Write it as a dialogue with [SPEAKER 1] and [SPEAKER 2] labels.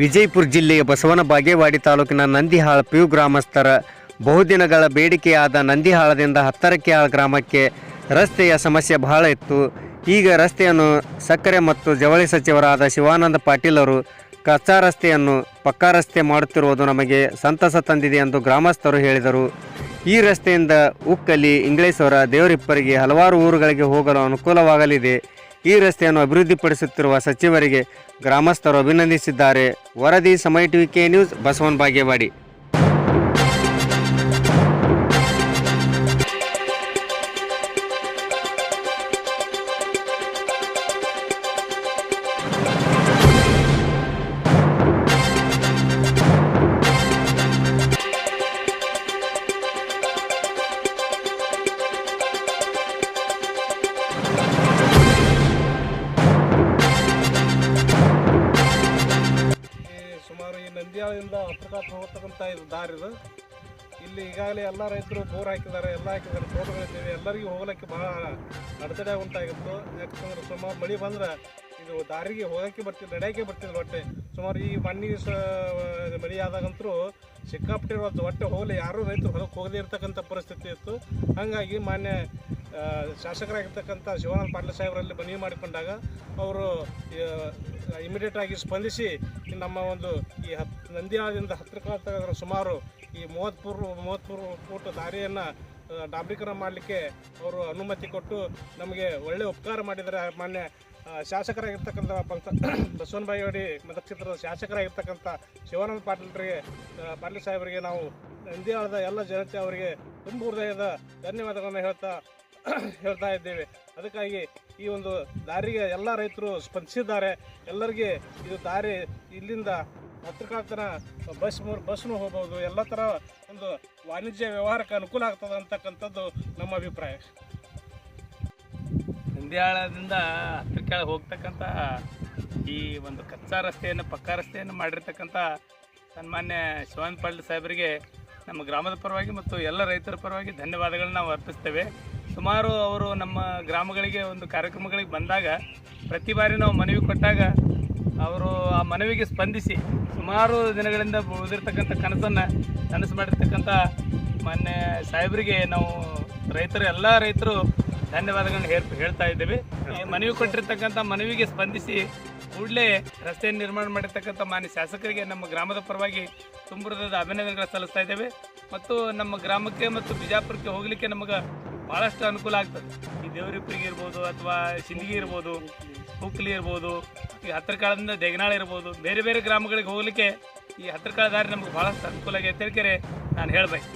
[SPEAKER 1] ವಿಜಯಪುರ ಜಿಲ್ಲೆಯ ಬಸವನ ಬಾಗೇವಾಡಿ ತಾಲೂಕಿನ ನಂದಿಹಾಳ ಪಿಯು ಗ್ರಾಮಸ್ಥರ ಬಹುದಿನಗಳ ಬೇಡಿಕೆಯಾದ ನಂದಿಹಾಳದಿಂದ ಹತ್ತರಕ್ಕೆಹಾಳ ಗ್ರಾಮಕ್ಕೆ ರಸ್ತೆಯ ಸಮಸ್ಯೆ ಬಹಳ ಇತ್ತು. ಈಗ ರಸ್ತೆಯನ್ನು ಸಕ್ಕರೆ ಮತ್ತು ಜವಳಿ ಸಚಿವರಾದ ಶಿವಾನಂದ ಪಾಟೀಲರು ಕಚ್ಚಾ ರಸ್ತೆಯನ್ನು ಪಕ್ಕಾ ರಸ್ತೆ ಮಾಡುತ್ತಿರುವುದು ನಮಗೆ ಸಂತಸ ತಂದಿದೆ ಎಂದು ಗ್ರಾಮಸ್ಥರು ಹೇಳಿದರು. ಈ ರಸ್ತೆಯಿಂದ ಉಕ್ಕಲಿ ಇಂಗ್ಲೇಶ್ವರ ದೇವರಿಪ್ಪರಿಗೆ ಹಲವಾರು ಊರುಗಳಿಗೆ ಹೋಗಲು ಅನುಕೂಲವಾಗಲಿದೆ. ಈ ರಸ್ತೆಯನ್ನು ಅಭಿವೃದ್ಧಿಪಡಿಸುತ್ತಿರುವ ಸಚಿವರಿಗೆ ಗ್ರಾಮಸ್ಥರು ಅಭಿನಂದಿಸಿದ್ದಾರೆ. ವರದಿ ಸಮಯ TV K news Basavana Bagewadi.
[SPEAKER 2] ನಂದಿಯಾಳದಿಂದ ಹತ್ರಕಾತ ಹೋಗ್ತಕ್ಕಂಥ ಇದು ದಾರಿ ಇದು. ಇಲ್ಲಿ ಈಗಾಗಲೇ ಎಲ್ಲ ರೈತರು ಬೋರ್ ಹಾಕಿದ್ದಾರೆ, ಎಲ್ಲ ಹಾಕಿದ್ದಾರೆ ತೋಟಗಳಿದ್ದೇವೆ ಎಲ್ಲರಿಗೂ ಹೋಗ್ಲಿಕ್ಕೆ ಭಾಳ ಅಡೆತಡೆ ಉಂಟಾಗಿತ್ತು. ಯಾಕಂದ್ರೆ ಸುಮಾರು ಮಳೆ ಬಂದ್ರೆ ಇದು ದಾರಿಗೆ ಹೋಗೋಕ್ಕೆ ಬರ್ತಿಲ್ಲ, ನಡೆಯೋಕ್ಕೆ ಬರ್ತಿದ್ರು ಹೊಟ್ಟೆ. ಸುಮಾರು ಈ ಮಣ್ಣಿ ಸ ಮಳೆ ಆದಾಗಂತರೂ ಸಿಕ್ಕಾಪಟ್ಟಿರೋದು ಹೊಟ್ಟೆ ಹೋಗಲಿ. ಯಾರೂ ರೈತರು ಹೊಲಕ್ಕೆ ಹೋಗದೇ ಇರ್ತಕ್ಕಂಥ ಪರಿಸ್ಥಿತಿ ಇತ್ತು. ಹಾಗಾಗಿ ಮಾನ್ಯ ಶಾಸಕರಾಗಿರ್ತಕ್ಕಂಥ ಶಿವಾನಂದ ಪಾಟೀಲ್ ಸಾಹೇಬರಲ್ಲಿ ಮನವಿ ಮಾಡಿಕೊಂಡಾಗ ಅವರು ಇಮಿಡಿಯೇಟ್ ಆಗಿ ಸ್ಪಂದಿಸಿ ನಮ್ಮ ಒಂದು ಈ ಹತ್, ನಂದಿಯಾಳದಿಂದ ಹತ್ತಿರ ಸುಮಾರು ಈ ಮೂವತ್ತ್ಮೂರು ಮೂವತ್ತ್ಮೂರು ಫೂಟ್ ದಾರಿಯನ್ನು ಡಾಂಬರೀಕರಣ ಮಾಡಲಿಕ್ಕೆ ಅವರು ಅನುಮತಿ ಕೊಟ್ಟು ನಮಗೆ ಒಳ್ಳೆಯ ಉಪಕಾರ ಮಾಡಿದರೆ ಮಾನ್ಯ ಶಾಸಕರಾಗಿರ್ತಕ್ಕಂಥ ಪಂಚ ಬಸವನ ಬಾಗೇವಾಡಿ ಮತಕ್ಷೇತ್ರದ ಶಾಸಕರಾಗಿರ್ತಕ್ಕಂಥ ಶಿವಾನಂದ ಪಾಟೀಲ್ರಿಗೆ ಪಾಟೀಲ್ ಸಾಹೇಬರಿಗೆ ನಾವು ನಂದಿಯಾಳದ ಎಲ್ಲ ಜನತೆ ಅವರಿಗೆ ತುಂಬ ಹೃದಯದ ಧನ್ಯವಾದಗಳನ್ನು ಹೇಳ್ತಾ ಹೇಳ್ತಾ ಇದ್ದೇವೆ. ಅದಕ್ಕಾಗಿ ಈ ಒಂದು ದಾರಿಗೆ ಎಲ್ಲ ರೈತರು ಸ್ಪಂದಿಸಿದ್ದಾರೆ. ಎಲ್ಲರಿಗೆ ಇದು ದಾರಿ ಇಲ್ಲಿಂದ ಹತ್ರಕಾತನ ಬಸ್ ಮೂರು, ಬಸ್ನು ಹೋಗ್ಬೋದು. ಎಲ್ಲ ಥರ ಒಂದು ವಾಣಿಜ್ಯ ವ್ಯವಹಾರಕ್ಕೆ ಅನುಕೂಲ ಆಗ್ತದೆ ಅಂತಕ್ಕಂಥದ್ದು ನಮ್ಮ ಅಭಿಪ್ರಾಯ.
[SPEAKER 3] ನಂದ್ಯಾಳದಿಂದ ಹತ್ರಕಾಳ ಹೋಗ್ತಕ್ಕಂಥ ಈ ಒಂದು ಕಚ್ಚಾ ರಸ್ತೆಯನ್ನು, ಪಕ್ಕಾ ರಸ್ತೆಯನ್ನು ಮಾಡಿರ್ತಕ್ಕಂಥ ಸನ್ಮಾನ್ಯ ಶಿವನ್ ಪಾಟೀಲ್ ಸಾಹೇಬರಿಗೆ ನಮ್ಮ ಗ್ರಾಮದ ಪರವಾಗಿ ಮತ್ತು ಎಲ್ಲ ರೈತರ ಪರವಾಗಿ ಧನ್ಯವಾದಗಳನ್ನ ನಾವು ಅರ್ಪಿಸ್ತೇವೆ. ಸುಮಾರು ಅವರು ನಮ್ಮ ಗ್ರಾಮಗಳಿಗೆ ಒಂದು ಕಾರ್ಯಕ್ರಮಗಳಿಗೆ ಬಂದಾಗ ಪ್ರತಿ ಬಾರಿ ನಾವು ಮನವಿ ಕೊಟ್ಟಾಗ ಅವರು ಆ ಮನವಿಗೆ ಸ್ಪಂದಿಸಿ ಸುಮಾರು ದಿನಗಳಿಂದ ಉಳಿದಿರ್ತಕ್ಕಂಥ ಕನಸನ್ನು ನನಸು ಮಾಡಿರ್ತಕ್ಕಂಥ ಮಾನ್ಯ ಸಾಹೇಬರಿಗೆ ನಾವು ರೈತರು, ಎಲ್ಲ ರೈತರು ಧನ್ಯವಾದಗಳನ್ನು ಹೇಳ್, ಹೇಳ್ತಾ ಇದ್ದೇವೆ. ಮನವಿ ಕೊಟ್ಟಿರ್ತಕ್ಕಂಥ ಮನವಿಗೆ ಸ್ಪಂದಿಸಿ ಕೂಡಲೇ ರಸ್ತೆ ನಿರ್ಮಾಣ ಮಾಡಿರ್ತಕ್ಕಂಥ ಮಾನ್ಯ ಶಾಸಕರಿಗೆ ನಮ್ಮ ಗ್ರಾಮದ ಪರವಾಗಿ ತುಂಬರದ ಅಭಿನಂದನೆಗಳು ಸಲ್ಲಿಸ್ತಾ ಇದ್ದೇವೆ. ಮತ್ತು ನಮ್ಮ ಗ್ರಾಮಕ್ಕೆ ಮತ್ತು ಬಿಜಾಪುರಕ್ಕೆ ಹೋಗಲಿಕ್ಕೆ ನಮಗೆ ಭಾಳಷ್ಟು ಅನುಕೂಲ ಆಗ್ತದೆ. ಈ ದೇವರಿಪ್ಪರಿಗೆ ಇರ್ಬೋದು ಅಥವಾ ಸಿಂದಿಗೆ ಇರ್ಬೋದು, ಹುಕ್ಲಿ ಇರ್ಬೋದು, ಈ ಹತ್ತಿರ ಕಾಲದಿಂದ ದೇಗನಾಳ ಇರ್ಬೋದು, ಬೇರೆ ಬೇರೆ ಗ್ರಾಮಗಳಿಗೆ ಹೋಗಲಿಕ್ಕೆ ಈ ಹತ್ತಿರ ಕಾಲ ದಾರಿ ನಮಗೆ ಭಾಳಷ್ಟು ಅನುಕೂಲ ಆಗೈತೆ ಎತ್ತರಿಕೆರೆ ನಾನು ಹೇಳ್ಬೇಕು